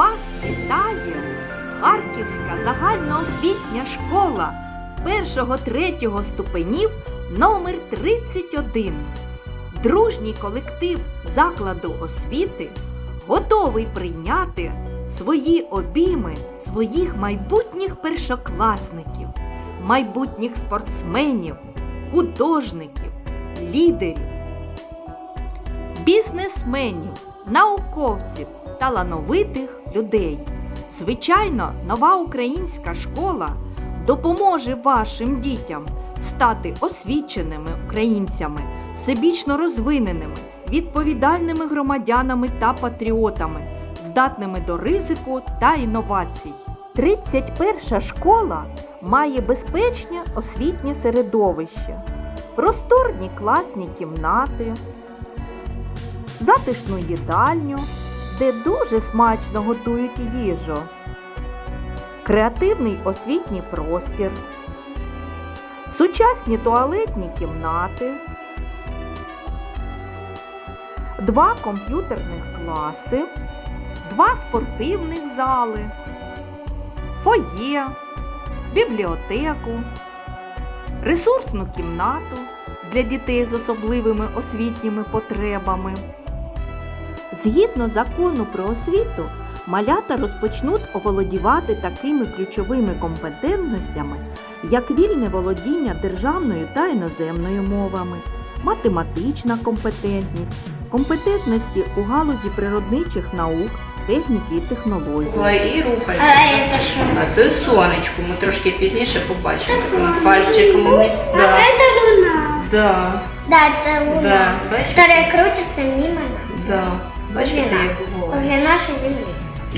Вас вітає Харківська загальноосвітня школа першого-третього ступенів номер 31. Дружній колектив закладу освіти готовий прийняти свої обійми своїх майбутніх першокласників, майбутніх спортсменів, художників, лідерів, бізнесменів, науковців, талановитих людей. Звичайно, нова українська школа допоможе вашим дітям стати освіченими українцями, всебічно розвиненими, відповідальними громадянами та патріотами, здатними до ризику та інновацій. 31 школа має безпечне освітнє середовище, просторні класні кімнати, затишну їдальню, де дуже смачно готують їжу, креативний освітній простір, сучасні туалетні кімнати, два комп'ютерних класи, два спортивних зали, фоє, бібліотеку, ресурсну кімнату для дітей з особливими освітніми потребами. Згідно закону про освіту, малята розпочнуть оволодівати такими ключовими компетентностями, як вільне володіння державною та іноземною мовами, математична компетентність, компетентності у галузі природничих наук, техніки і технологій. і А рухається. это что? А це сонечко. Ми трошки пізніше побачимо. Такими пальчиками вниз. А Да. это луна. Да. Да, это луна. Да. Бачиш? Которая крутится мимо нас. Да. Бачите, нас. голова? Возле нашей земли.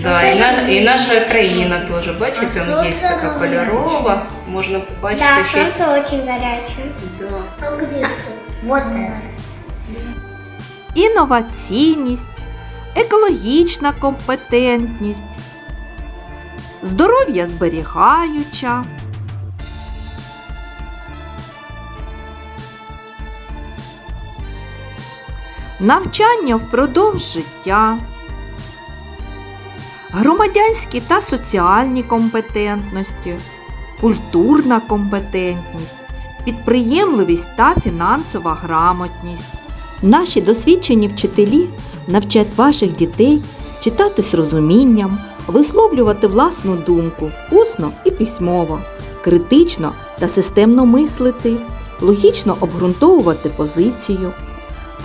Да, і, на, і наша країна теж, бачите, А там є сонце така горяче. кольорова. Можна побачити, Да, що. солнце очень горячее. Да. А где солнце? Вот это. інноваційність, екологічна компетентність, здоров'я зберігаюча, навчання впродовж життя, громадянські та соціальні компетентності, культурна компетентність, підприємливість та фінансова грамотність. Наші досвідчені вчителі навчать ваших дітей читати з розумінням, висловлювати власну думку усно і письмово, критично та системно мислити, логічно обґрунтовувати позицію,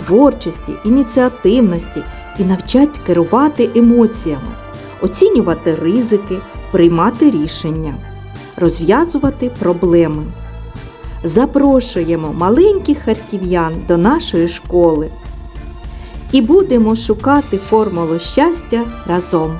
творчості, ініціативності і навчать керувати емоціями, оцінювати ризики, приймати рішення, розв'язувати проблеми. Запрошуємо маленьких харків'ян до нашої школи і будемо шукати формулу щастя разом.